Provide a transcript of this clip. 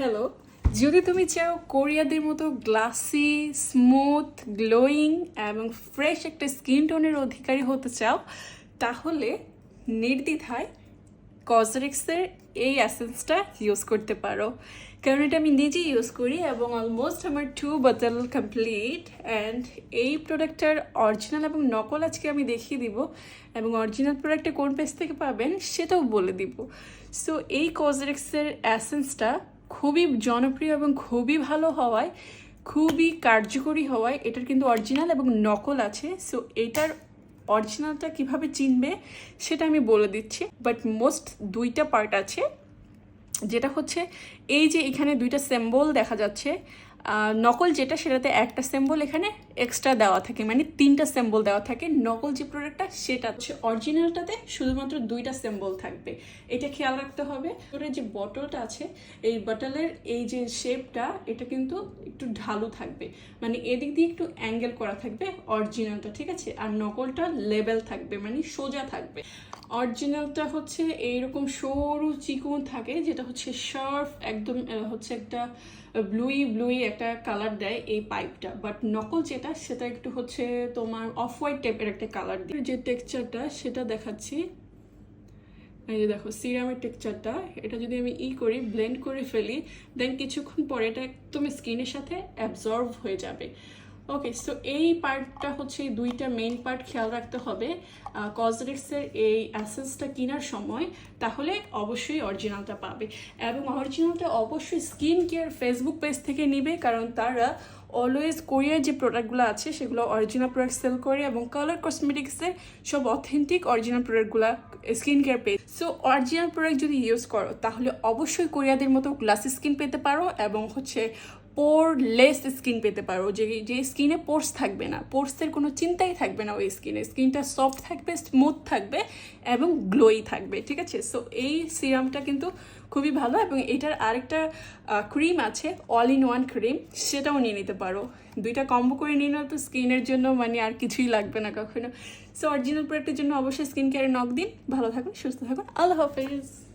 Hello যদি তুমি চাও কোরিয়াদের মতো গ্লাসি স্মুথ গ্লোয়িং এবং ফ্রেশ একটা স্কিন টোনের অধিকারী হতে চাও, তাহলে নির্দ্বিধায় কজরিক্সের এই অ্যাসেন্সটা ইউজ করতে পারো। কারণ এটা আমি নিজেই ইউজ করি এবং অলমোস্ট আমার টু বোতল কমপ্লিট অ্যান্ড এই প্রোডাক্টটার অরিজিনাল এবং নকল আজকে আমি দেখিয়ে দিব এবং অরিজিনাল প্রোডাক্টটা কোন পেজ থেকে পাবেন সেটাও বলে দিব। সো এই কজরিক্সের অ্যাসেন্সটা খুবই জনপ্রিয় এবং খুবই ভালো হওয়ায়, খুবই কার্যকরী হওয়ায় এটার কিন্তু অরিজিনাল এবং নকল আছে। সো এটার অরিজিনালটা কীভাবে চিনবে সেটা আমি বলে দিচ্ছি। বাট মোস্ট দুইটা পার্ট আছে। যেটা হচ্ছে, এই যে এখানে দুইটা সিম্বল দেখা যাচ্ছে নকল যেটা সেটাতে একটা সিম্বল এখানে এক্সট্রা দেওয়া থাকে। মানে তিনটা সিম্বল দেওয়া থাকে। নকল যে প্রোডাক্টটা সেটা হচ্ছে অরিজিনালটাতে শুধুমাত্র দুইটা সিম্বল থাকবে। এটা খেয়াল রাখতে হবে। ওর যে বটলটা আছে, এই বটলের এই যে শেপটা এটা কিন্তু একটু ঢালু থাকবে। মানে এদিক দিয়ে একটু অ্যাঙ্গেল করা থাকবে অরিজিনালটা ঠিক আছে? আর নকলটা লেবেল থাকবে মানে সোজা থাকবে। অরিজিনালটা হচ্ছে এইরকম সরু চিকুন থাকে, যেটা হচ্ছে শার্প একদম হচ্ছে একটা ব্লুই ব্লুই একটা কালার দেয় এই পাইপটা বাট নকল যেটা, সেটা একটু হচ্ছে তোমার অফ হোয়াইট টাইপের একটা কালার দেয়। যে টেক্সচারটা সেটা দেখাচ্ছি। এই যে দেখো সিরামের টেক্সচারটা এটা যদি আমি ই করি ব্লেন্ড করে ফেলি দেন কিছুক্ষণ পরে এটা একদম স্কিনের সাথে অ্যাবজর্ব হয়ে যাবে। ওকে সো এই পার্টটা হচ্ছে দুইটা মেইন পার্ট খেয়াল রাখতে হবে। কসমেটিক্সের এই অ্যাসেন্সটা কেনার সময় তাহলে অবশ্যই অরিজিনালটা পাবে। এবং অরিজিনালটা অবশ্যই স্কিন কেয়ার ফেসবুক পেজ থেকে নিবে, কারণ তারা অলওয়েজ কোরিয়ার যে প্রোডাক্টগুলো আছে, সেগুলো অরিজিনাল প্রোডাক্ট সেল করে এবং কালার কসমেটিক্সের সব অথেন্টিক অরিজিনাল প্রোডাক্টগুলো skin care page so original product যদি ইউজ করো, তাহলে অবশ্যই কোরিয়াদের মতো গ্লাসি স্কিন পেতে পারো এবং হচ্ছে পোর লেস স্কিন পেতে পারো। যে যে স্কিনে পোর্স থাকবে না পোর্সের কোনো চিন্তাই থাকবে না ওই স্কিনে স্কিনটা সফট থাকবে স্মুথ থাকবে এবং গ্লোই থাকবে, ঠিক আছে? সো এই সিরামটা কিন্তু খুবই ভালো এবং এটার আরেকটা ক্রিম আছে অল ইন ওয়ান ক্রিম সেটাও নিয়ে নিতে পারো। দুইটা কম্বো করে নিয়ে নাও তো স্কিনের জন্য মানে আর কিছুই লাগবে না কখনো। সো অরিজিনাল প্রোডাক্টের জন্য অবশ্যই স্কিন কেয়ারে নক দিন। ভালো থাকুন, সুস্থ থাকুন। আল্লাহ হাফেজ।